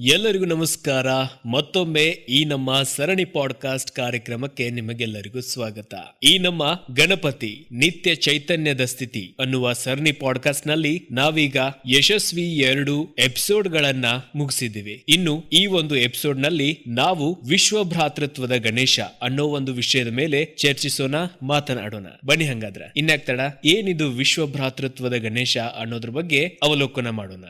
ಎಲ್ಲರಿಗೂ ನಮಸ್ಕಾರ. ಮತ್ತೊಮ್ಮೆ ಈ ನಮ್ಮ ಸರಣಿ ಪಾಡ್ಕಾಸ್ಟ್ ಕಾರ್ಯಕ್ರಮಕ್ಕೆ ನಿಮಗೆಲ್ಲರಿಗೂ ಸ್ವಾಗತ. ಈ ನಮ್ಮ ಗಣಪತಿ ನಿತ್ಯ ಚೈತನ್ಯದ ಸ್ಥಿತಿ ಅನ್ನುವ ಸರಣಿ ಪಾಡ್ಕಾಸ್ಟ್ನಲ್ಲಿ ನಾವೀಗ ಯಶಸ್ವಿ ಎರಡು ಎಪಿಸೋಡ್ ಗಳನ್ನ ಮುಗಿಸಿದ್ದೀವಿ. ಇನ್ನು ಈ ಒಂದು ಎಪಿಸೋಡ್ನಲ್ಲಿ ನಾವು ವಿಶ್ವ ಭ್ರಾತೃತ್ವದ ಗಣೇಶ ಅನ್ನೋ ಒಂದು ವಿಷಯದ ಮೇಲೆ ಚರ್ಚಿಸೋಣ, ಮಾತನಾಡೋಣ. ಬನ್ನಿ ಹಂಗಾದ್ರೆ. ಇನ್ನಾಗ್ತಡ ಏನಿದು ವಿಶ್ವ ಭ್ರಾತೃತ್ವದ ಗಣೇಶ ಅನ್ನೋದ್ರ ಬಗ್ಗೆ ಅವಲೋಕನ ಮಾಡೋಣ.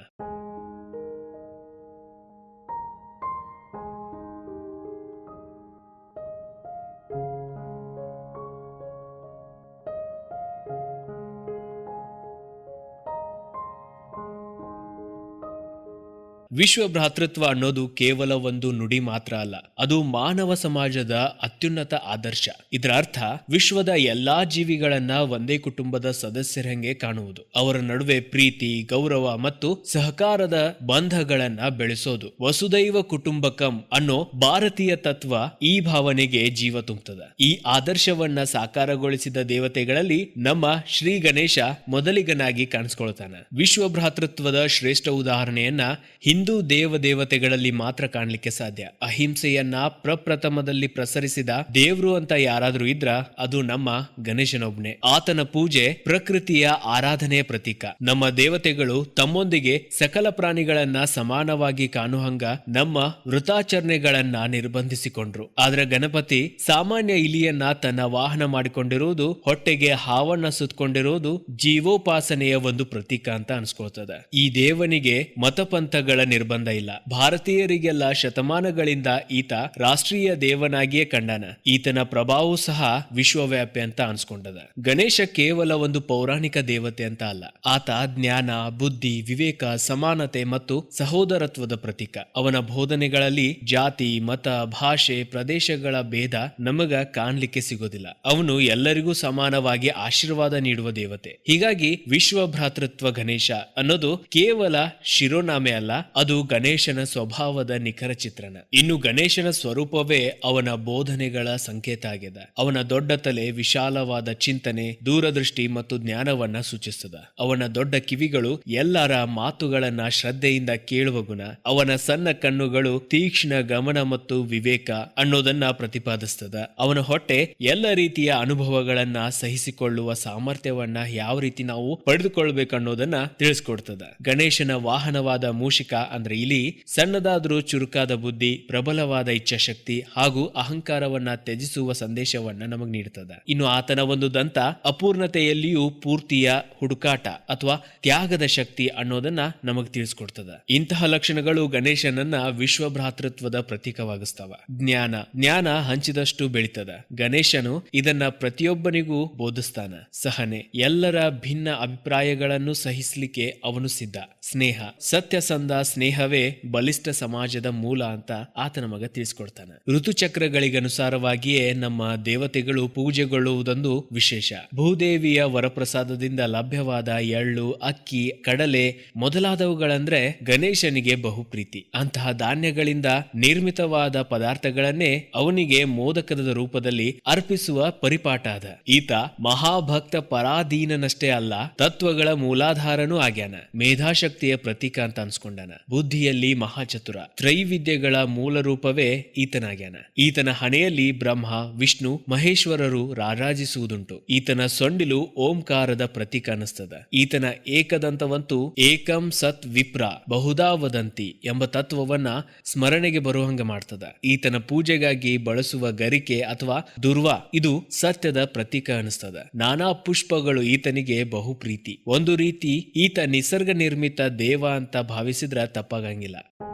ವಿಶ್ವ ಭ್ರಾತೃತ್ವ ಅನ್ನೋದು ಕೇವಲ ಒಂದು ನುಡಿ ಮಾತ್ರ ಅಲ್ಲ, ಅದು ಮಾನವ ಸಮಾಜದ ಅತ್ಯುನ್ನತ ಆದರ್ಶ. ಇದರ ಅರ್ಥ, ವಿಶ್ವದ ಎಲ್ಲಾ ಜೀವಿಗಳನ್ನ ಒಂದೇ ಕುಟುಂಬದ ಸದಸ್ಯರಂಗೆ ಕಾಣುವುದು. ಅವರ ನಡುವೆ ಪ್ರೀತಿ, ಗೌರವ ಮತ್ತು ಸಹಕಾರದ ಬಂಧಗಳನ್ನ ಬೆಳೆಸೋದು. ವಸುದೈವ ಕುಟುಂಬಕಂ ಅನ್ನೋ ಭಾರತೀಯ ತತ್ವ ಈ ಭಾವನೆಗೆ ಜೀವ ತುಂಬುತ್ತದೆ ಈ ಆದರ್ಶವನ್ನ ಸಾಕಾರಗೊಳಿಸಿದ ದೇವತೆಗಳಲ್ಲಿ ನಮ್ಮ ಶ್ರೀ ಗಣೇಶ ಮೊದಲಿಗನಾಗಿ ಕಾಣಿಸ್ಕೊಳ್ತಾನೆ. ವಿಶ್ವ ಭ್ರಾತೃತ್ವದ ಶ್ರೇಷ್ಠ ಉದಾಹರಣೆಯನ್ನ ಹಿಂದೂ ದೇವತೆಗಳಲ್ಲಿ ಮಾತ್ರ ಕಾಣಲಿಕ್ಕೆ ಸಾಧ್ಯ. ಅಹಿಂಸೆಯನ್ನ ಪ್ರಪ್ರಥಮದಲ್ಲಿ ಪ್ರಸರಿಸಿದ ದೇವ್ರು ಅಂತ ಯಾರಾದ್ರೂ ಇದ್ರ ಅದು ನಮ್ಮ ಗಣೇಶನೊಬ್ನೆ. ಆತನ ಪೂಜೆ ಪ್ರಕೃತಿಯ ಆರಾಧನೆಯ ಪ್ರತೀಕ. ನಮ್ಮ ದೇವತೆಗಳು ತಮ್ಮೊಂದಿಗೆ ಸಕಲ ಪ್ರಾಣಿಗಳನ್ನ ಸಮಾನವಾಗಿ ಕಾಣುವಂಗ ನಮ್ಮ ವೃತಾಚರಣೆಗಳನ್ನ ನಿರ್ಬಂಧಿಸಿಕೊಂಡ್ರು. ಆದ್ರೆ ಗಣಪತಿ ಸಾಮಾನ್ಯ ಇಲಿಯನ್ನ ತನ್ನ ವಾಹನ ಮಾಡಿಕೊಂಡಿರುವುದು, ಹೊಟ್ಟೆಗೆ ಹಾವನ್ನ ಸುತ್ತಕೊಂಡಿರುವುದು ಜೀವೋಪಾಸನೆಯ ಒಂದು ಪ್ರತೀಕ ಅಂತ ಅನ್ಸ್ಕೊಳ್ತದ. ಈ ದೇವನಿಗೆ ಮತಪಂಥಗಳ ನಿರ್ಬಂಧ ಇಲ್ಲ. ಭಾರತೀಯರಿಗೆಲ್ಲ ಶತಮಾನಗಳಿಂದ ಈತ ರಾಷ್ಟ್ರೀಯ ದೇವನಾಗಿಯೇ ಕಂಡನ. ಈತನ ಪ್ರಭಾವವು ಸಹ ವಿಶ್ವವ್ಯಾಪಿ ಅಂತ ಅನ್ಸ್ಕೊಂಡದ. ಗಣೇಶ ಕೇವಲ ಒಂದು ಪೌರಾಣಿಕ ದೇವತೆ ಅಂತ ಅಲ್ಲ. ಆತ ಜ್ಞಾನ, ಬುದ್ಧಿ, ವಿವೇಕ, ಸಮಾನತೆ ಮತ್ತು ಸಹೋದರತ್ವದ ಪ್ರತೀಕ. ಅವನ ಬೋಧನೆಗಳಲ್ಲಿ ಜಾತಿ, ಮತ, ಭಾಷೆ, ಪ್ರದೇಶಗಳ ಭೇದ ನಮಗ ಕಾಣ್ಲಿಕ್ಕೆ ಸಿಗೋದಿಲ್ಲ. ಅವನು ಎಲ್ಲರಿಗೂ ಸಮಾನವಾಗಿ ಆಶೀರ್ವಾದ ನೀಡುವ ದೇವತೆ. ಹೀಗಾಗಿ ವಿಶ್ವ ಭ್ರಾತೃತ್ವ ಗಣೇಶ ಅನ್ನೋದು ಕೇವಲ ಶಿರೋನಾಮೆ ಅಲ್ಲ ಗಣೇಶನ ಸ್ವಭಾವದ ನಿಖರ ಚಿತ್ರಣ. ಇನ್ನು ಗಣೇಶನ ಸ್ವರೂಪವೇ ಅವನ ಬೋಧನೆಗಳ ಸಂಕೇತ ಆಗಿದೆ. ಅವನ ದೊಡ್ಡ ತಲೆ ವಿಶಾಲವಾದ ಚಿಂತನೆ, ದೂರದೃಷ್ಟಿ ಮತ್ತು ಜ್ಞಾನವನ್ನ ಸೂಚಿಸ್ತದ ಅವನ ದೊಡ್ಡ ಕಿವಿಗಳು ಎಲ್ಲರ ಮಾತುಗಳನ್ನ ಶ್ರದ್ಧೆಯಿಂದ ಕೇಳುವ ಗುಣ. ಅವನ ಸಣ್ಣ ಕಣ್ಣುಗಳು ತೀಕ್ಷ್ಣ ಗಮನ ಮತ್ತು ವಿವೇಕ ಅನ್ನೋದನ್ನ ಪ್ರತಿಪಾದಿಸ್ತದ ಅವನ ಹೊಟ್ಟೆ ಎಲ್ಲ ರೀತಿಯ ಅನುಭವಗಳನ್ನ ಸಹಿಸಿಕೊಳ್ಳುವ ಸಾಮರ್ಥ್ಯವನ್ನ ಯಾವ ರೀತಿ ನಾವು ಪಡೆದುಕೊಳ್ಬೇಕನ್ನೋದನ್ನ ತಿಳಿಸ್ಕೊಡ್ತದ. ಗಣೇಶನ ವಾಹನವಾದ ಮೂಷಿಕ ಅಂದ್ರೆ ಇಲಿ ಸಣ್ಣದಾದರೂ ಚುರುಕಾದ ಬುದ್ಧಿ, ಪ್ರಬಲವಾದ ಇಚ್ಛಾಶಕ್ತಿ ಹಾಗೂ ಅಹಂಕಾರವನ್ನ ತ್ಯಜಿಸುವ ಸಂದೇಶವನ್ನ ನಮಗ್ ನೀಡ್ತದ. ಇನ್ನು ಆತನ ಒಂದು ದಂತ ಅಪೂರ್ಣತೆಯಲ್ಲಿಯೂ ಪೂರ್ತಿಯ ಹುಡುಕಾಟ ಅಥವಾ ತ್ಯಾಗದ ಶಕ್ತಿ ಅನ್ನೋದನ್ನ ನಮಗ್ ತಿಳಿಸ್ಕೊಡ್ತದ. ಇಂತಹ ಲಕ್ಷಣಗಳು ಗಣೇಶನನ್ನ ವಿಶ್ವ ಭ್ರಾತೃತ್ವದ ಪ್ರತೀಕವಾಗಿಸ್ತವ. ಜ್ಞಾನ ಜ್ಞಾನ ಹಂಚಿದಷ್ಟು ಬೆಳಿತದ. ಗಣೇಶನು ಇದನ್ನ ಪ್ರತಿಯೊಬ್ಬನಿಗೂ ಬೋಧಿಸ್ತಾನ. ಸಹನೆ, ಎಲ್ಲರ ಭಿನ್ನ ಅಭಿಪ್ರಾಯಗಳನ್ನು ಸಹಿಸಲಿಕ್ಕೆ ಅವನು ಸಿದ್ಧ. ಸ್ನೇಹ ಸತ್ಯಸಂಧ ಸ್ನೇಹವೇ ಬಲಿಷ್ಠ ಸಮಾಜದ ಮೂಲ ಅಂತ ಆತನ ಮಗ ತಿಳಿಸ್ಕೊಡ್ತಾನೆ. ಋತುಚಕ್ರಗಳಿಗನುಸಾರವಾಗಿಯೇ ನಮ್ಮ ದೇವತೆಗಳು ಪೂಜೆಗೊಳ್ಳುವುದೊಂದು ವಿಶೇಷ. ಭೂದೇವಿಯ ವರಪ್ರಸಾದದಿಂದ ಲಭ್ಯವಾದ ಎಳ್ಳು, ಅಕ್ಕಿ, ಕಡಲೆ ಮೊದಲಾದವುಗಳಂದ್ರೆ ಗಣೇಶನಿಗೆ ಬಹು ಪ್ರೀತಿ ಅಂತಹ ಧಾನ್ಯಗಳಿಂದ ನಿರ್ಮಿತವಾದ ಪದಾರ್ಥಗಳನ್ನೇ ಅವನಿಗೆ ಮೋದಕದ ರೂಪದಲ್ಲಿ ಅರ್ಪಿಸುವ ಪರಿಪಾಠ ಅದ. ಈತ ಮಹಾಭಕ್ತ ಪರಾಧೀನನಷ್ಟೇ ಅಲ್ಲ, ತತ್ವಗಳ ಮೂಲಾಧಾರನೂ ಆಗ್ಯಾನ. ಮೇಧಾಶಕ್ತಿಯ ಪ್ರತೀಕ ಅಂತ ಅನ್ಸ್ಕೊಂಡಾನ. ಬುದ್ಧಿಯಲ್ಲಿ ಮಹಾಚತುರ. ತ್ರೈವಿದ್ಯೆಗಳ ಮೂಲ ರೂಪವೇ ಈತನಾಗ್ಯಾನ. ಈತನ ಹಣೆಯಲ್ಲಿ ಬ್ರಹ್ಮ, ವಿಷ್ಣು, ಮಹೇಶ್ವರರು ರಾರಾಜಿಸುವುದುಂಟು. ಈತನ ಸೊಂಡಿಲು ಓಂಕಾರದ ಪ್ರತೀಕ ಅನಿಸ್ತದ ಈತನ ಏಕದಂತವಂತೂ ಏಕಂ ಸತ್ ವಿಪ್ರ ಬಹುದಾ ವದಂತಿ ಎಂಬ ತತ್ವವನ್ನ ಸ್ಮರಣೆಗೆ ಬರುವಂಗ ಮಾಡ್ತದ. ಈತನ ಪೂಜೆಗಾಗಿ ಬಳಸುವ ಗರಿಕೆ ಅಥವಾ ದುರ್ವಾ, ಇದು ಸತ್ಯದ ಪ್ರತೀಕ ಅನಿಸ್ತದ ನಾನಾ ಪುಷ್ಪಗಳು ಈತನಿಗೆ ಬಹು ಪ್ರೀತಿ ಒಂದು ರೀತಿ ಈತ ನಿಸರ್ಗ ನಿರ್ಮಿತ ದೇವ ಅಂತ ಭಾವಿಸಿದ್ರ ತಪ್ಪಾಗಂಗಿಲ್ಲ.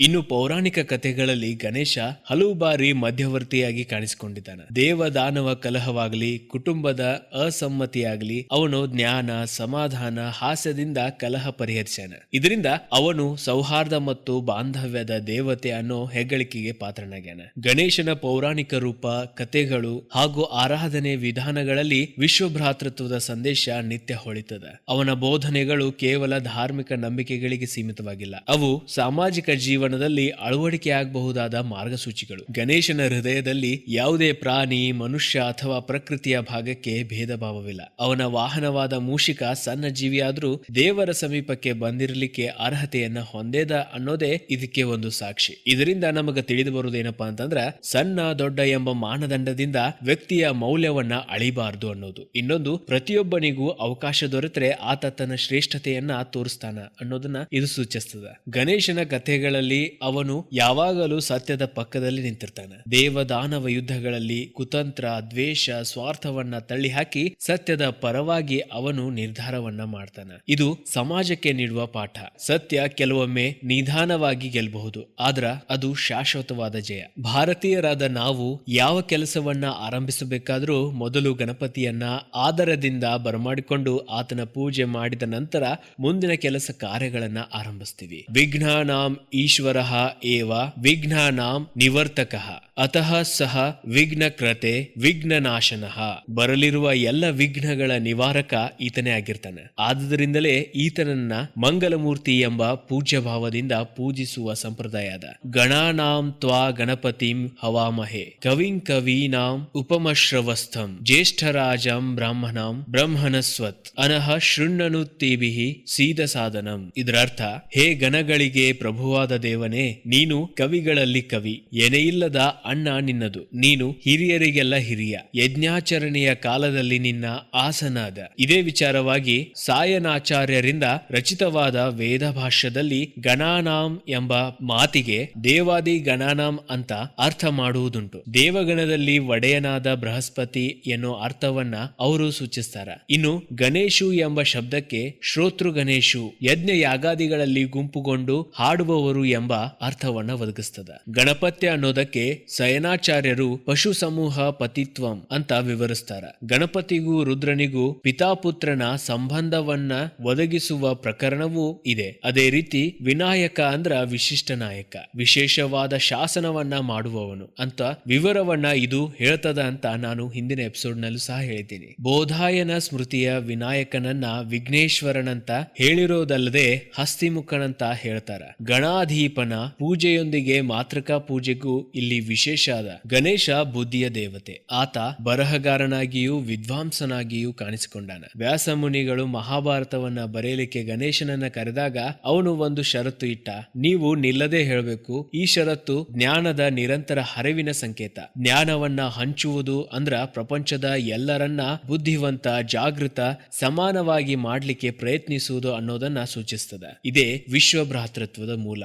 ಇನ್ನು ಪೌರಾಣಿಕ ಕಥೆಗಳಲ್ಲಿ ಗಣೇಶ ಹಲವು ಬಾರಿ ಮಧ್ಯವರ್ತಿಯಾಗಿ ಕಾಣಿಸಿಕೊಂಡಿದ್ದಾನೆ. ದೇವ ದಾನವ ಕಲಹವಾಗಲಿ, ಕುಟುಂಬದ ಅಸಮ್ಮತಿಯಾಗಲಿ, ಅವನು ಜ್ಞಾನ, ಸಮಾಧಾನ, ಹಾಸ್ಯದಿಂದ ಕಲಹ ಪರಿಹರಿಸ್ಯಾನ. ಇದರಿಂದ ಅವನು ಸೌಹಾರ್ದ ಮತ್ತು ಬಾಂಧವ್ಯದ ದೇವತೆ ಅನ್ನೋ ಹೆಗ್ಗಳಿಕೆಗೆ ಪಾತ್ರನಾಗ್ಯಾನ. ಗಣೇಶನ ಪೌರಾಣಿಕ ರೂಪ, ಕಥೆಗಳು ಹಾಗೂ ಆರಾಧನೆ ವಿಧಾನಗಳಲ್ಲಿ ವಿಶ್ವ ಭ್ರಾತೃತ್ವದ ಸಂದೇಶ ನಿತ್ಯ ಹೊಳಿತದ. ಅವನ ಬೋಧನೆಗಳು ಕೇವಲ ಧಾರ್ಮಿಕ ನಂಬಿಕೆಗಳಿಗೆ ಸೀಮಿತವಾಗಿಲ್ಲ. ಅವು ಸಾಮಾಜಿಕ ಜೀವನದಲ್ಲಿ ಅಳವಡಿಕೆಯಾಗಬಹುದಾದ ಮಾರ್ಗಸೂಚಿಗಳು. ಗಣೇಶನ ಹೃದಯದಲ್ಲಿ ಯಾವುದೇ ಪ್ರಾಣಿ, ಮನುಷ್ಯ ಅಥವಾ ಪ್ರಕೃತಿಯ ಭಾಗಕ್ಕೆ ಭೇದ ಭಾವವಿಲ್ಲ ಅವನ ವಾಹನವಾದ ಮೂಷಿಕ ಸಣ್ಣ ಜೀವಿಯಾದ್ರೂ ದೇವರ ಸಮೀಪಕ್ಕೆ ಬಂದಿರಲಿಕ್ಕೆ ಅರ್ಹತೆಯನ್ನ ಹೊಂದೇದ ಅನ್ನೋದೇ ಇದಕ್ಕೆ ಒಂದು ಸಾಕ್ಷಿ. ಇದರಿಂದ ನಮಗೆ ತಿಳಿದು ಬರುವುದೇನಪ್ಪಾ ಅಂತಂದ್ರ, ಸಣ್ಣ, ದೊಡ್ಡ ಎಂಬ ಮಾನದಂಡದಿಂದ ವ್ಯಕ್ತಿಯ ಮೌಲ್ಯವನ್ನ ಅಳಿಬಾರದು ಅನ್ನೋದು. ಇನ್ನೊಂದು, ಪ್ರತಿಯೊಬ್ಬನಿಗೂ ಅವಕಾಶ ದೊರೆತರೆ ಆತ ತನ್ನ ಶ್ರೇಷ್ಠತೆಯನ್ನ ತೋರಿಸ್ತಾನ ಅನ್ನೋದನ್ನ ಇದು ಸೂಚಿಸ್ತದ. ಗಣೇಶನ ಕಥೆಗಳಲ್ಲಿ ಅವನು ಯಾವಾಗಲೂ ಸತ್ಯದ ಪಕ್ಕದಲ್ಲಿ ನಿಂತಿರ್ತಾನೆ. ದೇವದಾನವ ಯುದ್ಧಗಳಲ್ಲಿ ಕುತಂತ್ರ, ದ್ವೇಷ, ಸ್ವಾರ್ಥವನ್ನ ತಳ್ಳಿ ಹಾಕಿ ಸತ್ಯದ ಪರವಾಗಿ ಅವನು ನಿರ್ಧಾರವನ್ನ ಮಾಡ್ತಾನೆ. ಇದು ಸಮಾಜಕ್ಕೆ ನೀಡುವ ಪಾಠ. ಸತ್ಯ ಕೆಲವೊಮ್ಮೆ ನಿಧಾನವಾಗಿ ಗೆಲ್ಲಬಹುದು ಆದ್ರ ಅದು ಶಾಶ್ವತವಾದ ಜಯ. ಭಾರತೀಯರಾದ ನಾವು ಯಾವ ಕೆಲಸವನ್ನ ಆರಂಭಿಸಬೇಕಾದ್ರೂ ಮೊದಲು ಗಣಪತಿಯನ್ನ ಆದರದಿಂದ ಬರಮಾಡಿಕೊಂಡು ಆತನ ಪೂಜೆ ಮಾಡಿದ ನಂತರ ಮುಂದಿನ ಕೆಲಸ ಕಾರ್ಯಗಳನ್ನ ಆರಂಭಿಸ್ತೀವಿ. ವಿಘ್ನಾನಾಂ ಈಶ್ವರ ईश्वर एव विघ्नानां निवर्तकः। ಅತಃ ಸಹ ವಿಘ್ನಕ್ರತೆ, ವಿಘ್ನನಾಶನಃ ಬರಲಿರುವ ಎಲ್ಲ ವಿಘ್ನಗಳ ನಿವಾರಕ ಈತನೇ ಆಗಿರ್ತಾನೆ. ಆದುದರಿಂದಲೇ ಈತನನ್ನ ಮಂಗಲಮೂರ್ತಿ ಎಂಬ ಪೂಜ್ಯ ಭಾವದಿಂದ ಪೂಜಿಸುವ ಸಂಪ್ರದಾಯ ಅದ. ಗಣಾನಾಂ ತ್ವಾ ಗಣಪತಿಂ ಹವಾಮಹೆ, ಕವಿಂ ಕವೀನಾಂ ಉಪಮಶ್ರವಸ್ಥಂ, ಜ್ಯೇಷ್ಠರಾಜಂ ಬ್ರಾಹ್ಮಣಂ ಬ್ರಹ್ಮಣಸ್ವತ್, ಅನಹ ಶೃಣ್ಣನುತ್ತೀಭಿ ಸೀದ ಸಾಧನಂ ಇದರರ್ಥ, ಹೇ ಗಣಗಳಿಗೆ ಪ್ರಭುವಾದ ದೇವನೇ, ನೀನು ಕವಿಗಳಲ್ಲಿ ಕವಿ ಎನೆಯಿಲ್ಲದ ಅಣ್ಣ ನಿನ್ನದು. ನೀನು ಹಿರಿಯರಿಗೆಲ್ಲ ಹಿರಿಯ. ಯಜ್ಞಾಚರಣೆಯ ಕಾಲದಲ್ಲಿ ನಿನ್ನ ಆಸನಾದ. ಇದೇ ವಿಚಾರವಾಗಿ ಸಾಯನಾಚಾರ್ಯರಿಂದ ರಚಿತವಾದ ವೇದ ಭಾಷ್ಯದಲ್ಲಿ ಗಣಾನಾಂ ಎಂಬ ಮಾತಿಗೆ ದೇವಾದಿ ಗಣಾನಾಂ ಅಂತ ಅರ್ಥ ಮಾಡುವುದುಂಟು. ದೇವಗಣದಲ್ಲಿ ಒಡೆಯನಾದ ಬೃಹಸ್ಪತಿ ಎನ್ನುವ ಅರ್ಥವನ್ನ ಅವರು ಸೂಚಿಸ್ತಾರ. ಇನ್ನು ಗಣೇಶು ಎಂಬ ಶಬ್ದಕ್ಕೆ ಶ್ರೋತೃ ಗಣೇಶು ಯಜ್ಞ ಯಾಗಾದಿಗಳಲ್ಲಿ ಗುಂಪುಗೊಂಡು ಹಾಡುವವರು ಎಂಬ ಅರ್ಥವನ್ನ ಒದಗಿಸ್ತದ. ಗಣಪತ್ಯ ಅನ್ನೋದಕ್ಕೆ ಸಯನಾಚಾರ್ಯರು ಪಶು ಸಮೂಹ ಪತಿತ್ವಂ ಅಂತ ವಿವರಿಸ್ತಾರ. ಗಣಪತಿಗೂ ರುದ್ರನಿಗೂ ಪಿತಾಪುತ್ರನ ಸಂಬಂಧವನ್ನ ಒದಗಿಸುವ ಪ್ರಕರಣವೂ ಇದೆ. ಅದೇ ರೀತಿ ವಿನಾಯಕ ಅಂದ್ರ ವಿಶಿಷ್ಟ ನಾಯಕ. ವಿಶೇಷವಾದ ಶಾಸನವನ್ನ ಮಾಡುವವನು ಅಂತ ವಿವರವನ್ನ ಇದು ಹೇಳ್ತದ ಅಂತ ನಾನು ಹಿಂದಿನ ಎಪಿಸೋಡ್ ನಲ್ಲೂ ಸಹ ಹೇಳ್ತೀನಿ ಬೋಧಾಯನ ಸ್ಮೃತಿಯ ವಿನಾಯಕನನ್ನ ವಿಘ್ನೇಶ್ವರನಂತ ಹೇಳಿರೋದಲ್ಲದೆ ಹಸ್ತಿಮುಖನಂತ ಹೇಳ್ತಾರ. ಗಣಾಧೀಪನ ಪೂಜೆಯೊಂದಿಗೆ ಮಾತೃಕಾ ಪೂಜೆಗೂ ಇಲ್ಲಿ ವಿಶೇಷ ಅದ ಗಣೇಶ ಬುದ್ಧಿಯ ದೇವತೆ. ಆತ ಬರಹಗಾರನಾಗಿಯೂ ವಿದ್ವಾಂಸನಾಗಿಯೂ ಕಾಣಿಸಿಕೊಂಡಾನ. ವ್ಯಾಸ ಮುನಿಗಳು ಮಹಾಭಾರತವನ್ನ ಬರೆಯಲಿಕ್ಕೆ ಗಣೇಶನನ್ನ ಕರೆದಾಗ ಅವನು ಒಂದು ಷರತ್ತು ಇಟ್ಟ. ನೀವು ನಿಲ್ಲದೆ ಹೇಳಬೇಕು. ಈ ಷರತ್ತು ಜ್ಞಾನದ ನಿರಂತರ ಹರಿವಿನ ಸಂಕೇತ. ಜ್ಞಾನವನ್ನ ಹಂಚುವುದು ಅಂದ್ರ ಪ್ರಪಂಚದ ಎಲ್ಲರನ್ನ ಬುದ್ಧಿವಂತ, ಜಾಗೃತ, ಸಮಾನವಾಗಿ ಮಾಡ್ಲಿಕ್ಕೆ ಪ್ರಯತ್ನಿಸುವುದು ಅನ್ನೋದನ್ನ ಸೂಚಿಸ್ತದ. ಇದೇ ವಿಶ್ವ ಭ್ರಾತೃತ್ವದ ಮೂಲ.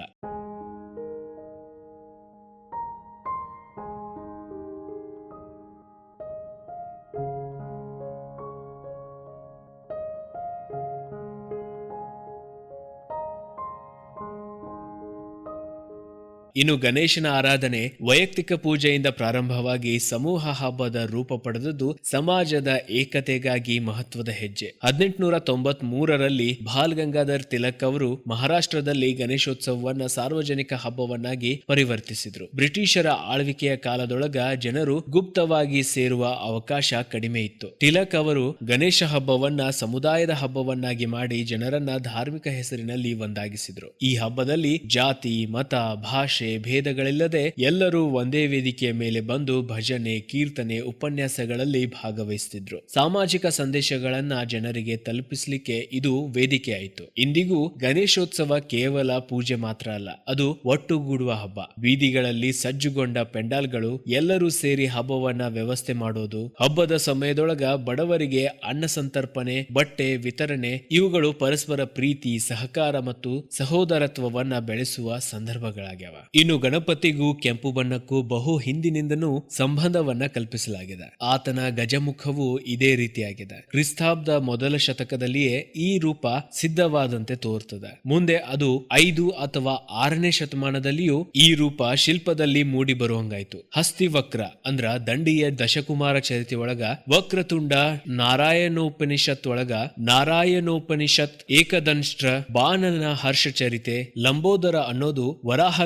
ಇನ್ನು ಗಣೇಶನ ಆರಾಧನೆ ವೈಯಕ್ತಿಕ ಪೂಜೆಯಿಂದ ಪ್ರಾರಂಭವಾಗಿ ಸಮೂಹ ಹಬ್ಬದ ರೂಪ ಪಡೆದದ್ದು ಸಮಾಜದ ಏಕತೆಗಾಗಿ ಮಹತ್ವದ ಹೆಜ್ಜೆ. ಹದಿನೆಂಟುನೂರ ತೊಂಬತ್ ಮೂರರಲ್ಲಿ ಬಾಲ್ ಗಂಗಾಧರ್ ತಿಲಕ್ ಅವರು ಮಹಾರಾಷ್ಟ್ರದಲ್ಲಿ ಗಣೇಶೋತ್ಸವವನ್ನ ಸಾರ್ವಜನಿಕ ಹಬ್ಬವನ್ನಾಗಿ ಪರಿವರ್ತಿಸಿದ್ರು. ಬ್ರಿಟಿಷರ ಆಳ್ವಿಕೆಯ ಕಾಲದೊಳಗ ಜನರು ಗುಪ್ತವಾಗಿ ಸೇರುವ ಅವಕಾಶ ಕಡಿಮೆ ಇತ್ತು. ತಿಲಕ್ ಅವರು ಗಣೇಶ ಹಬ್ಬವನ್ನ ಸಮುದಾಯದ ಹಬ್ಬವನ್ನಾಗಿ ಮಾಡಿ ಜನರನ್ನ ಧಾರ್ಮಿಕ ಹೆಸರಿನಲ್ಲಿ ಒಂದಾಗಿಸಿದ್ರು. ಈ ಹಬ್ಬದಲ್ಲಿ ಜಾತಿ, ಮತ, ಭಾಷೆ ಭೇದಗಳಿಲ್ಲದೆ ಎಲ್ಲರೂ ಒಂದೇ ವೇದಿಕೆಯ ಮೇಲೆ ಬಂದು ಭಜನೆ, ಕೀರ್ತನೆ, ಉಪನ್ಯಾಸಗಳಲ್ಲಿ ಭಾಗವಹಿಸುತ್ತಿದ್ರು ಸಾಮಾಜಿಕ ಸಂದೇಶಗಳನ್ನ ಜನರಿಗೆ ತಲುಪಿಸಲಿಕ್ಕೆ ಇದು ವೇದಿಕೆಯಾಯಿತು. ಇಂದಿಗೂ ಗಣೇಶೋತ್ಸವ ಕೇವಲ ಪೂಜೆ ಮಾತ್ರ ಅಲ್ಲ, ಅದು ಒಟ್ಟುಗೂಡುವ ಹಬ್ಬ. ಬೀದಿಗಳಲ್ಲಿ ಸಜ್ಜುಗೊಂಡ ಪೆಂಡಾಲ್ಗಳು ಎಲ್ಲರೂ ಸೇರಿ ಹಬ್ಬವನ್ನ ವ್ಯವಸ್ಥೆ ಮಾಡೋದು, ಹಬ್ಬದ ಸಮಯದೊಳಗ ಬಡವರಿಗೆ ಅನ್ನ ಸಂತರ್ಪಣೆ, ಬಟ್ಟೆ ವಿತರಣೆ, ಇವುಗಳು ಪರಸ್ಪರ ಪ್ರೀತಿ, ಸಹಕಾರ ಮತ್ತು ಸಹೋದರತ್ವವನ್ನ ಬೆಳೆಸುವ ಸಂದರ್ಭಗಳಾಗ್ಯಾವ. ಇನ್ನು ಗಣಪತಿಗೂ ಕೆಂಪು ಬಣ್ಣಕ್ಕೂ ಬಹು ಹಿಂದಿನಿಂದನೂ ಸಂಬಂಧವನ್ನ ಕಲ್ಪಿಸಲಾಗಿದೆ. ಆತನ ಗಜಮುಖವು ಇದೇ ರೀತಿಯಾಗಿದೆ. ಕ್ರಿಸ್ತಾಬ್ದ ಮೊದಲ ಶತಕದಲ್ಲಿಯೇ ಈ ರೂಪ ಸಿದ್ಧವಾದಂತೆ ತೋರುತ್ತದೆ. ಮುಂದೆ ಅದು ಐದು ಅಥವಾ ಆರನೇ ಶತಮಾನದಲ್ಲಿಯೂ ಈ ರೂಪ ಶಿಲ್ಪದಲ್ಲಿ ಮೂಡಿ ಬರುವಂಗಾಯ್ತು. ಹಸ್ತಿವಕ್ರ ಅಂದ್ರ ದಂಡಿಯ ದಶಕುಮಾರ ಚರಿತೆ ಒಳಗ ವಕ್ರತುಂಡ ನಾರಾಯಣೋಪನಿಷತ್ ಒಳಗ ನಾರಾಯಣೋಪನಿಷತ್ ಏಕದಂಷ್ಟ್ರ ಬಾನನ ಹರ್ಷ ಚರಿತೆ ಲಂಬೋದರ ಅನ್ನೋದು ವರಾಹ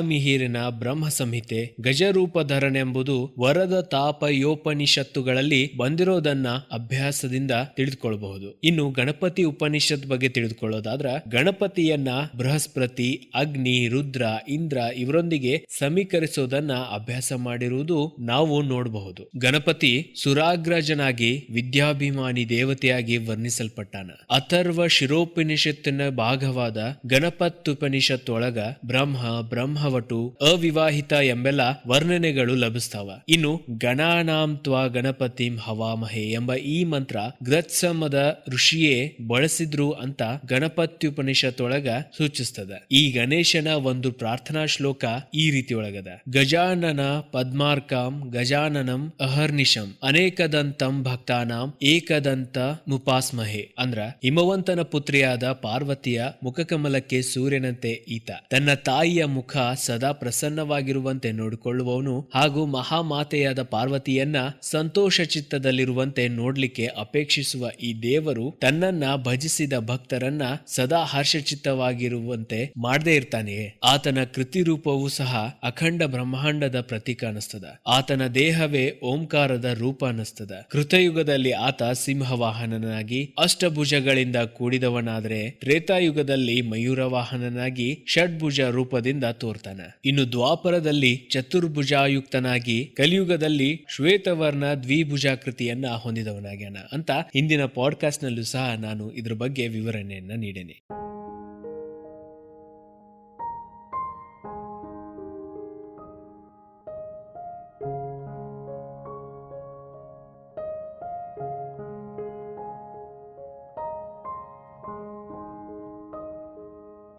ಮಿಹಿರಿನ ಬ್ರಹ್ಮ ಸಂಹಿತೆ ಗಜರೂಪಧರನೆಂಬುದು ವರದ ತಾಪಯೋಪನಿಷತ್ತುಗಳಲ್ಲಿ ಬಂದಿರೋದನ್ನ ಅಭ್ಯಾಸದಿಂದ ತಿಳಿದುಕೊಳ್ಳಬಹುದು. ಇನ್ನು ಗಣಪತಿ ಉಪನಿಷತ್ ಬಗ್ಗೆ ತಿಳಿದುಕೊಳ್ಳೋದಾದ್ರ, ಗಣಪತಿಯನ್ನ ಬೃಹಸ್ಪತಿ, ಅಗ್ನಿ, ರುದ್ರ, ಇಂದ್ರ ಇವರೊಂದಿಗೆ ಸಮೀಕರಿಸೋದನ್ನ ಅಭ್ಯಾಸ ಮಾಡಿರುವುದು ನಾವು ನೋಡಬಹುದು. ಗಣಪತಿ ಸುರಾಗ್ರಜನಾಗಿ ವಿದ್ಯಾಭಿಮಾನಿ ದೇವತೆಯಾಗಿ ವರ್ಣಿಸಲ್ಪಟ್ಟಾನ. ಅಥರ್ವ ಶಿರೋಪನಿಷತ್ತಿನ ಭಾಗವಾದ ಗಣಪತ್ಯುಪನಿಷತ್ ಒಳಗ ಬ್ರಹ್ಮ, ಬ್ರಹ್ಮವಟು ಅವಿವಾಹಿತ ಎಂಬೆಲ್ಲ ವರ್ಣನೆಗಳು ಲಭಿಸ್ತಾವ. ಇನ್ನು ಗಣಾನಾಂತ್ವ ಗಣಪತಿಂ ಹವಾಮಹೆ ಎಂಬ ಈ ಮಂತ್ರ ಗ್ರತ್ಸಮದ ಋಷಿಯೇ ಬಳಸಿದ್ರು ಅಂತ ಗಣಪತ್ಯುಪನಿಷತ್ತೊಳಗ ಸೂಚಿಸ್ತದ. ಈ ಗಣೇಶನ ಒಂದು ಪ್ರಾರ್ಥನಾ ಶ್ಲೋಕ ಈ ರೀತಿಯೊಳಗದ. ಗಜಾನನ ಪದ್ಮಾರ್ಕಾಂ ಗಜಾನನಂ ಅಹರ್ನಿಶಂ ಅನೇಕದಂತಂ ಭಕ್ತಾನಾಂ ಏಕದಂತ ಮುಪಾಸ್ಮಹೆ ಅಂದ್ರ ಹಿಮವಂತನ ಪುತ್ರಿಯಾದ ಪಾರ್ವತಿಯ ಮುಖಕಮಲಕ್ಕೆ ಸೂರ್ಯನಂತೆ ಈತ. ತನ್ನ ತಾಯಿಯ ಮುಖ ಸದಾ ಪ್ರಸನ್ನವಾಗಿರುವಂತೆ ನೋಡಿಕೊಳ್ಳುವವನು ಹಾಗೂ ಮಹಾಮಾತೆಯಾದ ಪಾರ್ವತಿಯನ್ನ ಸಂತೋಷ ಚಿತ್ತದಲ್ಲಿರುವಂತೆ ನೋಡ್ಲಿಕ್ಕೆ ಅಪೇಕ್ಷಿಸುವ ಈ ದೇವರು ತನ್ನನ್ನ ಭಜಿಸಿದ ಭಕ್ತರನ್ನ ಸದಾ ಹರ್ಷಚಿತ್ತವಾಗಿರುವಂತೆ ಮಾಡದೇ ಇರ್ತಾನೆಯೇ? ಆತನ ಕೃತಿ ರೂಪವೂ ಸಹ ಅಖಂಡ ಬ್ರಹ್ಮಾಂಡದ ಪ್ರತೀಕ ಅನಿಸ್ತದ ಆತನ ದೇಹವೇ ಓಂಕಾರದ ರೂಪ ಅನಿಸ್ತದ ಕೃತಯುಗದಲ್ಲಿ ಆತ ಸಿಂಹವಾಹನನಾಗಿ, ಅಷ್ಟಭುಜಗಳಿಂದ ಕೂಡಿದವನಾದರೆ ತ್ರೇತಾಯುಗದಲ್ಲಿ ಮಯೂರ ವಾಹನನಾಗಿ ಷಡ್ಭುಜ ರೂಪದಿಂದ ತೋರ್ತಾನ. ಇನ್ನು ದ್ವಾಪರದಲ್ಲಿ ಚತುರ್ಭುಜಾಯುಕ್ತನಾಗಿ ಕಲಿಯುಗದಲ್ಲಿ ಶ್ವೇತವರ್ಣ ದ್ವಿಭುಜಾಕೃತಿಯನ್ನ ಹೊಂದಿದವನಾಗ್ಯಾನ ಅಂತ ಹಿಂದಿನ ಪಾಡ್ಕಾಸ್ಟ್ ನಲ್ಲೂ ಸಹ ನಾನು ಇದ್ರ ಬಗ್ಗೆ ವಿವರಣೆಯನ್ನ ನೀಡೇನೆ.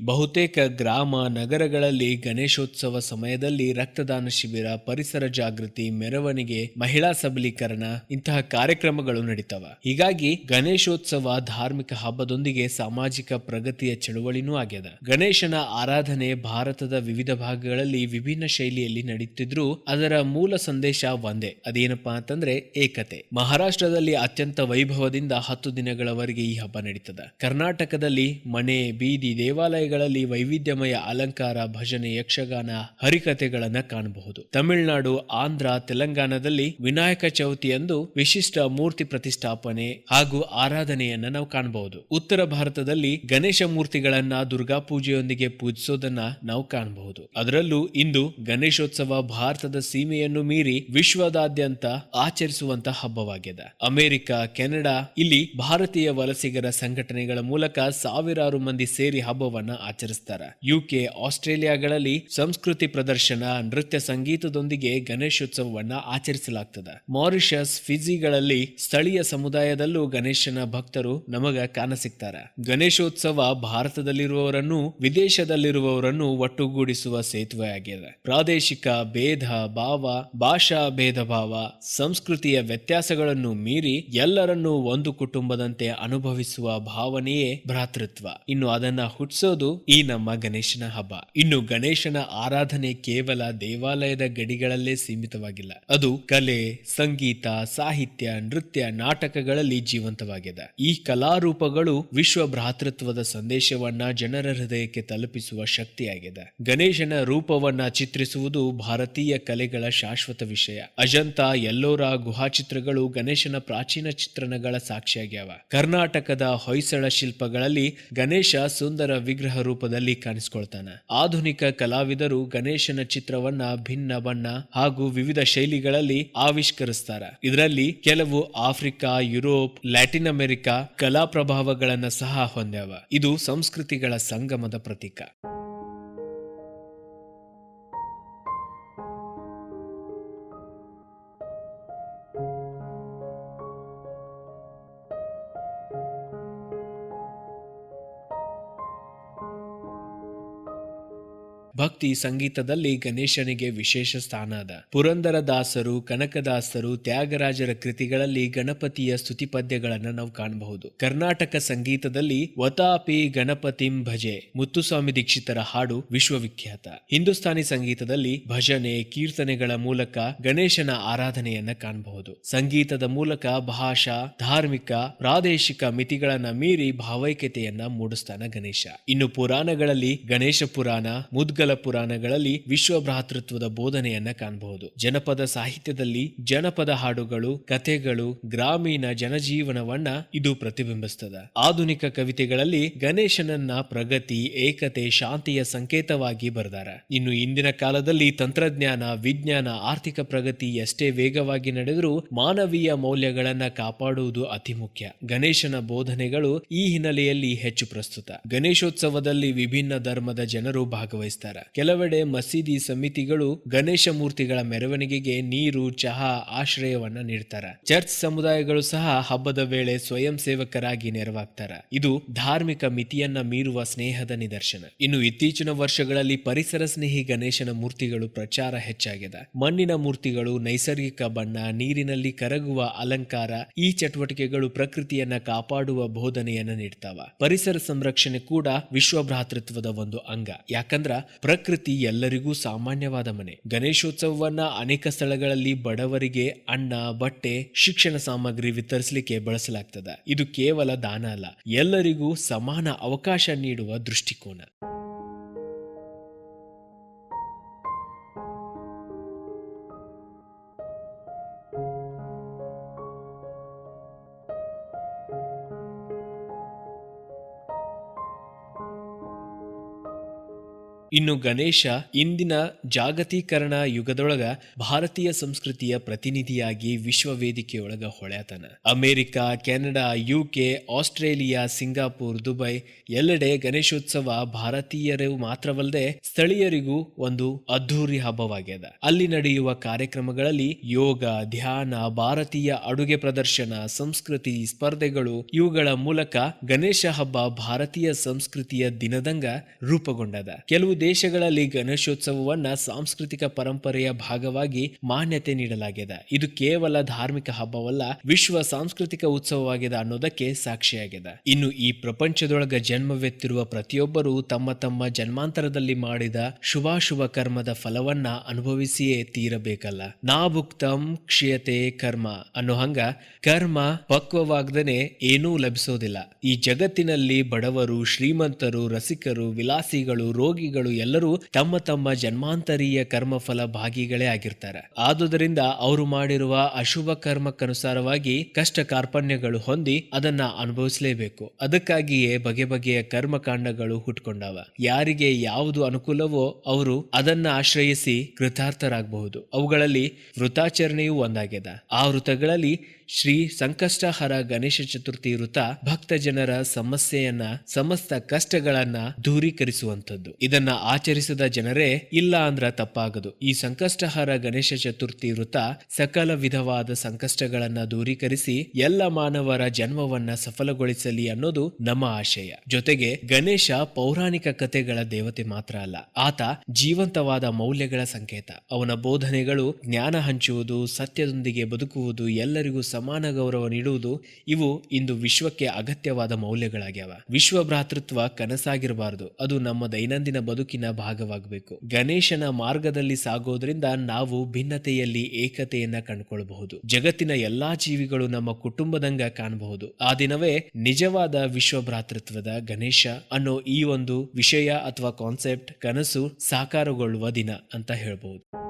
ಬಹುತೇಕ ಗ್ರಾಮ ನಗರಗಳಲ್ಲಿ ಗಣೇಶೋತ್ಸವ ಸಮಯದಲ್ಲಿ ರಕ್ತದಾನ ಶಿಬಿರ, ಪರಿಸರ ಜಾಗೃತಿ, ಮೆರವಣಿಗೆ, ಮಹಿಳಾ ಸಬಲೀಕರಣ ಇಂತಹ ಕಾರ್ಯಕ್ರಮಗಳು ನಡೀತವ. ಹೀಗಾಗಿ ಗಣೇಶೋತ್ಸವ ಧಾರ್ಮಿಕ ಹಬ್ಬದೊಂದಿಗೆ ಸಾಮಾಜಿಕ ಪ್ರಗತಿಯ ಚಳುವಳಿನೂ ಆಗ್ಯದ. ಗಣೇಶನ ಆರಾಧನೆ ಭಾರತದ ವಿವಿಧ ಭಾಗಗಳಲ್ಲಿ ವಿಭಿನ್ನ ಶೈಲಿಯಲ್ಲಿ ನಡೀತಿದ್ರು ಅದರ ಮೂಲ ಸಂದೇಶ ಒಂದೇ. ಅದೇನಪ್ಪಾ ಅಂತಂದ್ರೆ ಏಕತೆ. ಮಹಾರಾಷ್ಟ್ರದಲ್ಲಿ ಅತ್ಯಂತ ವೈಭವದಿಂದ ಹತ್ತು ದಿನಗಳವರೆಗೆ ಈ ಹಬ್ಬ ನಡೀತದ. ಕರ್ನಾಟಕದಲ್ಲಿ ಮನೆ, ಬೀದಿ ದೇವಾಲಯಗಳಲ್ಲಿ ವೈವಿಧ್ಯಮಯ ಅಲಂಕಾರ, ಭಜನೆ, ಯಕ್ಷಗಾನ ಹರಿಕತೆಗಳನ್ನ ಕಾಣಬಹುದು. ತಮಿಳುನಾಡು, ಆಂಧ್ರ, ತೆಲಂಗಾಣದಲ್ಲಿ ವಿನಾಯಕ ಚೌತಿಯಂದು ವಿಶಿಷ್ಟ ಮೂರ್ತಿ ಪ್ರತಿಷ್ಠಾಪನೆ ಹಾಗೂ ಆರಾಧನೆಯನ್ನ ನಾವು ಕಾಣಬಹುದು. ಉತ್ತರ ಭಾರತದಲ್ಲಿ ಗಣೇಶ ಮೂರ್ತಿಗಳನ್ನ ದುರ್ಗಾ ಪೂಜೆಯೊಂದಿಗೆ ಪೂಜಿಸೋದನ್ನ ನಾವು ಕಾಣಬಹುದು. ಅದರಲ್ಲೂ ಇಂದು ಗಣೇಶೋತ್ಸವ ಭಾರತದ ಸೀಮೆಯನ್ನು ಮೀರಿ ವಿಶ್ವದಾದ್ಯಂತ ಆಚರಿಸುವಂತ ಹಬ್ಬವಾಗಿದೆ. ಅಮೆರಿಕ, ಕೆನಡಾ, ಇಲ್ಲಿ ಭಾರತೀಯ ವಲಸಿಗರ ಸಂಘಟನೆಗಳ ಮೂಲಕ ಸಾವಿರಾರು ಮಂದಿ ಸೇರಿ ಹಬ್ಬವನ್ನ ಆಚರಿಸ್ತಾರ. ಯುಕೆ ಆಸ್ಟ್ರೇಲಿಯಾಗಳಲ್ಲಿ ಸಂಸ್ಕೃತಿ ಪ್ರದರ್ಶನ, ನೃತ್ಯ ಸಂಗೀತದೊಂದಿಗೆ ಗಣೇಶೋತ್ಸವವನ್ನ ಆಚರಿಸಲಾಗ್ತದೆ. ಮಾರಿಷಸ್ ಫಿಜಿಗಳಲ್ಲಿ ಸ್ಥಳೀಯ ಸಮುದಾಯದಲ್ಲೂ ಗಣೇಶನ ಭಕ್ತರು ನಮಗ ಕಾಣಸಿಗ್ತಾರ ಗಣೇಶೋತ್ಸವ ಭಾರತದಲ್ಲಿರುವವರನ್ನು ವಿದೇಶದಲ್ಲಿರುವವರನ್ನು ಒಟ್ಟುಗೂಡಿಸುವ ಸೇತುವೆ ಆಗಿದೆ ಪ್ರಾದೇಶಿಕ ಭೇದ ಭಾವ, ಭಾಷಾ ಭೇದ ಭಾವ, ಸಂಸ್ಕೃತಿಯ ವ್ಯತ್ಯಾಸಗಳನ್ನು ಮೀರಿ ಎಲ್ಲರನ್ನೂ ಒಂದು ಕುಟುಂಬದಂತೆ ಅನುಭವಿಸುವ ಭಾವನೆಯೇ ಭ್ರಾತೃತ್ವ. ಇನ್ನು ಅದನ್ನ ಹುಟ್ಟಿಸೋದು ಈ ನಮ್ಮ ಗಣೇಶನ ಹಬ್ಬ. ಇನ್ನು ಗಣೇಶನ ಆರಾಧನೆ ಕೇವಲ ದೇವಾಲಯದ ಗಡಿಗಳಲ್ಲೇ ಸೀಮಿತವಾಗಿಲ್ಲ. ಅದು ಕಲೆ, ಸಂಗೀತ, ಸಾಹಿತ್ಯ, ನೃತ್ಯ, ನಾಟಕಗಳಲ್ಲಿ ಜೀವಂತವಾಗಿದೆ. ಈ ಕಲಾರೂಪಗಳು ವಿಶ್ವ ಭ್ರಾತೃತ್ವದ ಸಂದೇಶವನ್ನ ಜನರ ಹೃದಯಕ್ಕೆ ತಲುಪಿಸುವ ಶಕ್ತಿಯಾಗಿದೆ. ಗಣೇಶನ ರೂಪವನ್ನ ಚಿತ್ರಿಸುವುದು ಭಾರತೀಯ ಕಲೆಗಳ ಶಾಶ್ವತ ವಿಷಯ. ಅಜಂತ ಎಲ್ಲೋರ ಗುಹಾಚಿತ್ರಗಳು ಗಣೇಶನ ಪ್ರಾಚೀನ ಚಿತ್ರಣಗಳ ಸಾಕ್ಷಿಯಾಗ್ಯಾವ. ಕರ್ನಾಟಕದ ಹೊಯ್ಸಳ ಶಿಲ್ಪಗಳಲ್ಲಿ ಗಣೇಶ ಸುಂದರ ವಿಗ್ರಹ ರೂಪದಲ್ಲಿ ಕಾಣಿಸ್ಕೊಳ್ತಾನೆ. ಆಧುನಿಕ ಕಲಾವಿದರು ಗಣೇಶನ ಚಿತ್ರವನ್ನ ಭಿನ್ನ ಬಣ್ಣ ಹಾಗೂ ವಿವಿಧ ಶೈಲಿಗಳಲ್ಲಿ ಆವಿಷ್ಕರಿಸ್ತಾರೆ. ಇದರಲ್ಲಿ ಕೆಲವು ಆಫ್ರಿಕಾ, ಯುರೋಪ್, ಲ್ಯಾಟಿನ್ ಅಮೆರಿಕ ಕಲಾ ಪ್ರಭಾವಗಳನ್ನ ಸಹ ಹೊಂದ್ಯಾವ. ಇದು ಸಂಸ್ಕೃತಿಗಳ ಸಂಗಮದ ಪ್ರತೀಕ. ಭಕ್ತಿ ಸಂಗೀತದಲ್ಲಿ ಗಣೇಶನಿಗೆ ವಿಶೇಷ ಸ್ಥಾನ ಅದ. ಪುರಂದರ ದಾಸರು ಕನಕದಾಸರು, ತ್ಯಾಗರಾಜರ ಕೃತಿಗಳಲ್ಲಿ ಗಣಪತಿಯ ಸ್ತುತಿ ಪದ್ಯಗಳನ್ನ ನಾವು ಕಾಣಬಹುದು. ಕರ್ನಾಟಕ ಸಂಗೀತದಲ್ಲಿ ವತಾಪಿ ಗಣಪತಿಂ ಭಜೆ, ಮುತ್ತುಸ್ವಾಮಿ ದೀಕ್ಷಿತರ ಹಾಡು ವಿಶ್ವವಿಖ್ಯಾತ. ಹಿಂದೂಸ್ತಾನಿ ಸಂಗೀತದಲ್ಲಿ ಭಜನೆ, ಕೀರ್ತನೆಗಳ ಮೂಲಕ ಗಣೇಶನ ಆರಾಧನೆಯನ್ನ ಕಾಣಬಹುದು. ಸಂಗೀತದ ಮೂಲಕ ಭಾಷಾ, ಧಾರ್ಮಿಕ, ಪ್ರಾದೇಶಿಕ ಮಿತಿಗಳನ್ನ ಮೀರಿ ಭಾವೈಕ್ಯತೆಯನ್ನ ಮೂಡಿಸ್ತಾನ ಗಣೇಶ. ಇನ್ನು ಪುರಾಣಗಳಲ್ಲಿ ಗಣೇಶ ಪುರಾಣ, ಮುದ್ಗಲ ಪುರಾಣಗಳಲ್ಲಿ ವಿಶ್ವ ಭ್ರಾತೃತ್ವದ ಬೋಧನೆಯನ್ನ ಕಾಣಬಹುದು. ಜನಪದ ಸಾಹಿತ್ಯದಲ್ಲಿ ಜನಪದ ಹಾಡುಗಳು, ಕಥೆಗಳು, ಗ್ರಾಮೀಣ ಜನಜೀವನವನ್ನ ಇದು ಪ್ರತಿಬಿಂಬಿಸುತ್ತದೆ ಆಧುನಿಕ ಕವಿತೆಗಳಲ್ಲಿ ಗಣೇಶನನ್ನ ಪ್ರಗತಿ, ಏಕತೆ, ಶಾಂತಿಯ ಸಂಕೇತವಾಗಿ ಬರೆದಾರ. ಇನ್ನು ಇಂದಿನ ಕಾಲದಲ್ಲಿ ತಂತ್ರಜ್ಞಾನ, ವಿಜ್ಞಾನ, ಆರ್ಥಿಕ ಪ್ರಗತಿ ಎಷ್ಟೇ ವೇಗವಾಗಿ ನಡೆದರೂ ಮಾನವೀಯ ಮೌಲ್ಯಗಳನ್ನ ಕಾಪಾಡುವುದು ಅತಿ ಮುಖ್ಯ. ಗಣೇಶನ ಬೋಧನೆಗಳು ಈ ಹಿನ್ನೆಲೆಯಲ್ಲಿ ಹೆಚ್ಚು ಪ್ರಸ್ತುತ. ಗಣೇಶೋತ್ಸವದಲ್ಲಿ ವಿಭಿನ್ನ ಧರ್ಮದ ಜನರು ಭಾಗವಹಿಸ್ತಾರೆ. ಕೆಲವೆಡೆ ಮಸೀದಿ ಸಮಿತಿಗಳು ಗಣೇಶ ಮೂರ್ತಿಗಳ ಮೆರವಣಿಗೆಗೆ ನೀರು, ಚಹಾ, ಆಶ್ರಯವನ್ನ ನೀಡ್ತಾರೆ. ಚರ್ಚ್ ಸಮುದಾಯಗಳು ಸಹ ಹಬ್ಬದ ವೇಳೆ ಸ್ವಯಂ ಸೇವಕರಾಗಿ ನೆರವಾಗ್ತಾರೆ. ಇದು ಧಾರ್ಮಿಕ ಮಿತಿಯನ್ನ ಮೀರುವ ಸ್ನೇಹದ ನಿದರ್ಶನ. ಇನ್ನು ಇತ್ತೀಚಿನ ವರ್ಷಗಳಲ್ಲಿ ಪರಿಸರ ಸ್ನೇಹಿ ಗಣೇಶನ ಮೂರ್ತಿಗಳು ಪ್ರಚಾರ ಹೆಚ್ಚಾಗಿದೆ ಮಣ್ಣಿನ ಮೂರ್ತಿಗಳು, ನೈಸರ್ಗಿಕ ಬಣ್ಣ, ನೀರಿನಲ್ಲಿ ಕರಗುವ ಅಲಂಕಾರ, ಈ ಚಟುವಟಿಕೆಗಳು ಪ್ರಕೃತಿಯನ್ನ ಕಾಪಾಡುವ ಬೋಧನೆಯನ್ನ ನೀಡ್ತಾವ. ಪರಿಸರ ಸಂರಕ್ಷಣೆ ಕೂಡ ವಿಶ್ವ ಭ್ರಾತೃತ್ವದ ಒಂದು ಅಂಗ. ಯಾಕಂದ್ರ ಪ್ರಕೃತಿ ಎಲ್ಲರಿಗೂ ಸಾಮಾನ್ಯವಾದ ಮನೆ. ಗಣೇಶೋತ್ಸವವನ್ನ ಅನೇಕ ಸ್ಥಳಗಳಲ್ಲಿ ಬಡವರಿಗೆ ಅನ್ನ, ಬಟ್ಟೆ, ಶಿಕ್ಷಣ ಸಾಮಗ್ರಿ ವಿತರಿಸಲಿಕ್ಕೆ ಬಳಸಲಾಗ್ತದೆ. ಇದು ಕೇವಲ ದಾನ ಅಲ್ಲ. ಎಲ್ಲರಿಗೂ ಸಮಾನ ಅವಕಾಶ ನೀಡುವ ದೃಷ್ಟಿಕೋನ. ಇನ್ನು ಗಣೇಶ ಇಂದಿನ ಜಾಗತೀಕರಣ ಯುಗದೊಳಗ ಭಾರತೀಯ ಸಂಸ್ಕೃತಿಯ ಪ್ರತಿನಿಧಿಯಾಗಿ ವಿಶ್ವ ವೇದಿಕೆಯೊಳಗ ಹೊಳೆಯತನ. America, Canada UK Australia, Singapore, Dubai ಎಲ್ಲೆಡೆ ಗಣೇಶೋತ್ಸವ ಭಾರತೀಯರು ಮಾತ್ರವಲ್ಲದೆ ಸ್ಥಳೀಯರಿಗೂ ಒಂದು ಅದ್ಧೂರಿ ಹಬ್ಬವಾಗ್ಯದ. ಅಲ್ಲಿ ನಡೆಯುವ ಕಾರ್ಯಕ್ರಮಗಳಲ್ಲಿ ಯೋಗ, ಧ್ಯಾನ, ಭಾರತೀಯ ಅಡುಗೆ ಪ್ರದರ್ಶನ, ಸಂಸ್ಕೃತಿ, ಸ್ಪರ್ಧೆಗಳು ಇವುಗಳ ಮೂಲಕ ಗಣೇಶ ಹಬ್ಬ ಭಾರತೀಯ ಸಂಸ್ಕೃತಿಯ ದಿನದಂಗ ರೂಪುಗೊಂಡದ. ಕೆಲವು ದೇಶಗಳಲ್ಲಿ ಗಣೇಶೋತ್ಸವವನ್ನ ಸಾಂಸ್ಕೃತಿಕ ಪರಂಪರೆಯ ಭಾಗವಾಗಿ ಮಾನ್ಯತೆ ನೀಡಲಾಗಿದೆ. ಇದು ಕೇವಲ ಧಾರ್ಮಿಕ ಹಬ್ಬವಲ್ಲ, ವಿಶ್ವ ಸಾಂಸ್ಕೃತಿಕ ಉತ್ಸವವಾಗಿದೆ ಅನ್ನೋದಕ್ಕೆ ಸಾಕ್ಷಿಯಾಗಿದೆ. ಇನ್ನು ಈ ಪ್ರಪಂಚದೊಳಗ ಜನ್ಮವೆತ್ತಿರುವ ಪ್ರತಿಯೊಬ್ಬರೂ ತಮ್ಮ ತಮ್ಮ ಜನ್ಮಾಂತರದಲ್ಲಿ ಮಾಡಿದ ಶುಭಾಶುಭ ಕರ್ಮದ ಫಲವನ್ನ ಅನುಭವಿಸಿಯೇ ತೀರಬೇಕಲ್ಲ. ನಾಭುಕ್ತಂ ಭುಕ್ತಂ ಕ್ಷಿಯತೆ ಕರ್ಮ ಅನ್ನೋ ಹಂಗ ಕರ್ಮ ಪಕ್ವವಾಗ್ದನೆ ಏನೂ ಲಭಿಸೋದಿಲ್ಲ. ಈ ಜಗತ್ತಿನಲ್ಲಿ ಬಡವರು, ಶ್ರೀಮಂತರು, ರಸಿಕರು, ವಿಲಾಸಿಗಳು, ರೋಗಿಗಳು ಎಲ್ಲರೂ ತಮ್ಮ ತಮ್ಮ ಜನ್ಮಾಂತರೀಯ ಕರ್ಮಫಲ ಭಾಗಿಗಳೇ ಆಗಿರ್ತಾರೆ. ಆದುದರಿಂದ ಅವರು ಮಾಡಿರುವ ಅಶುಭ ಕರ್ಮಕ್ಕನುಸಾರವಾಗಿ ಕಷ್ಟ ಕಾರ್ಪಣ್ಯಗಳು ಹೊಂದಿ ಅದನ್ನ ಅನುಭವಿಸಲೇಬೇಕು. ಅದಕ್ಕಾಗಿಯೇ ಬಗೆ ಬಗೆಯ ಕರ್ಮಕಾಂಡಗಳು ಹುಟ್ಕೊಂಡವ. ಯಾರಿಗೆ ಯಾವುದು ಅನುಕೂಲವೋ ಅವರು ಅದನ್ನ ಆಶ್ರಯಿಸಿ ಕೃತಾರ್ಥರಾಗಬಹುದು. ಅವುಗಳಲ್ಲಿ ವೃತಾಚರಣೆಯೂ ಒಂದಾಗಿದೆ ಆ ವೃತಗಳಲ್ಲಿ ಶ್ರೀ ಸಂಕಷ್ಟಹರ ಗಣೇಶ ಚತುರ್ಥಿ ವೃತ ಭಕ್ತ ಜನರ ಸಮಸ್ಯೆಯನ್ನ, ಸಮಸ್ತ ಕಷ್ಟಗಳನ್ನ ದೂರೀಕರಿಸುವಂತದ್ದು ಇದನ್ನ ಆಚರಿಸದ ಜನರೇ ಇಲ್ಲ ಅಂದ್ರ ತಪ್ಪಾಗದು. ಈ ಸಂಕಷ್ಟಹರ ಗಣೇಶ ಚತುರ್ಥಿ ವೃತ ಸಕಲ ವಿಧವಾದ ಸಂಕಷ್ಟಗಳನ್ನ ದೂರೀಕರಿಸಿ ಎಲ್ಲ ಮಾನವರ ಜನ್ಮವನ್ನ ಸಫಲಗೊಳಿಸಲಿ ಅನ್ನೋದು ನಮ್ಮ ಆಶಯ. ಜೊತೆಗೆ ಗಣೇಶ ಪೌರಾಣಿಕ ಕಥೆಗಳ ದೇವತೆ ಮಾತ್ರ ಅಲ್ಲ, ಆತ ಜೀವಂತವಾದ ಮೌಲ್ಯಗಳ ಸಂಕೇತ. ಅವನ ಬೋಧನೆಗಳು ಜ್ಞಾನ ಹಂಚುವುದು, ಸತ್ಯದೊಂದಿಗೆ ಬದುಕುವುದು ಎಲ್ಲರಿಗೂ ಸಮಾನ ಗೌರವ ನೀಡುವುದು ಇವು ಇಂದು ವಿಶ್ವಕ್ಕೆ ಅಗತ್ಯವಾದ ಮೌಲ್ಯಗಳಾಗ್ಯಾವ. ವಿಶ್ವ ಭ್ರಾತೃತ್ವ ಕನಸಾಗಿರಬಾರದು. ಅದು ನಮ್ಮ ದೈನಂದಿನ ಬದುಕಿನ ಭಾಗವಾಗಬೇಕು. ಗಣೇಶನ ಮಾರ್ಗದಲ್ಲಿ ಸಾಗೋದ್ರಿಂದ ನಾವು ಭಿನ್ನತೆಯಲ್ಲಿ ಏಕತೆಯನ್ನ ಕಂಡುಕೊಳ್ಳಬಹುದು ಜಗತ್ತಿನ ಎಲ್ಲಾ ಜೀವಿಗಳು ನಮ್ಮ ಕುಟುಂಬದಂಗ ಕಾಣಬಹುದು. ಆ ದಿನವೇ ನಿಜವಾದ ವಿಶ್ವ ಭ್ರಾತೃತ್ವದ ಗಣೇಶ ಅನ್ನೋ ಈ ಒಂದು ವಿಷಯ ಅಥವಾ ಕಾನ್ಸೆಪ್ಟ್ ಕನಸು ಸಾಕಾರಗೊಳ್ಳುವ ದಿನ ಅಂತ ಹೇಳ್ಬಹುದು.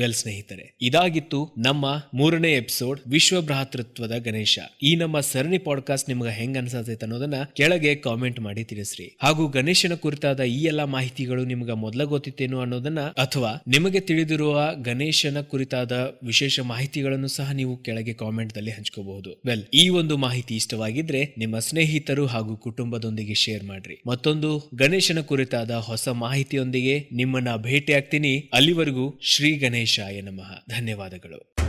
ವೆಲ್ ಸ್ನೇಹಿತರೆ, ಇದಾಗಿತ್ತು ನಮ್ಮ ಮೂರನೇ ಎಪಿಸೋಡ್ ವಿಶ್ವ ಭ್ರಾತೃತ್ವದ ಗಣೇಶ. ಈ ನಮ್ಮ ಸರಣಿ ಪಾಡ್ಕಾಸ್ಟ್ ನಿಮ್ಗೆ ಹೆಂಗ್ ಅನ್ಸತೈತೆ ಅನ್ನೋದನ್ನ ಕೆಳಗೆ ಕಾಮೆಂಟ್ ಮಾಡಿ ತಿಳಿಸ್ರಿ. ಹಾಗೂ ಗಣೇಶನ ಕುರಿತಾದ ಈ ಎಲ್ಲಾ ಮಾಹಿತಿಗಳು ನಿಮ್ಗೆ ಮೊದಲ ಗೊತ್ತಿತ್ತೇನು ಅನ್ನೋದನ್ನ ಅಥವಾ ನಿಮಗೆ ತಿಳಿದಿರುವ ಗಣೇಶನ ಕುರಿತಾದ ವಿಶೇಷ ಮಾಹಿತಿಗಳನ್ನು ಸಹ ನೀವು ಕೆಳಗೆ ಕಾಮೆಂಟ್ ದಲ್ಲಿ ಹಂಚ್ಕೋಬಹುದು. ವೆಲ್ ಈ ಒಂದು ಮಾಹಿತಿ ಇಷ್ಟವಾಗಿದ್ರೆ ನಿಮ್ಮ ಸ್ನೇಹಿತರು ಹಾಗೂ ಕುಟುಂಬದೊಂದಿಗೆ ಶೇರ್ ಮಾಡ್ರಿ. ಮತ್ತೊಂದು ಗಣೇಶನ ಕುರಿತಾದ ಹೊಸ ಮಾಹಿತಿಯೊಂದಿಗೆ ನಿಮ್ಮನ್ನ ಭೇಟಿ ಆಗ್ತೀನಿ ಅಲ್ಲಿವರೆಗೂ ಶ್ರೀ ಗಣೇಶಾಯ ನಮಃ. ಧನ್ಯವಾದಗಳು.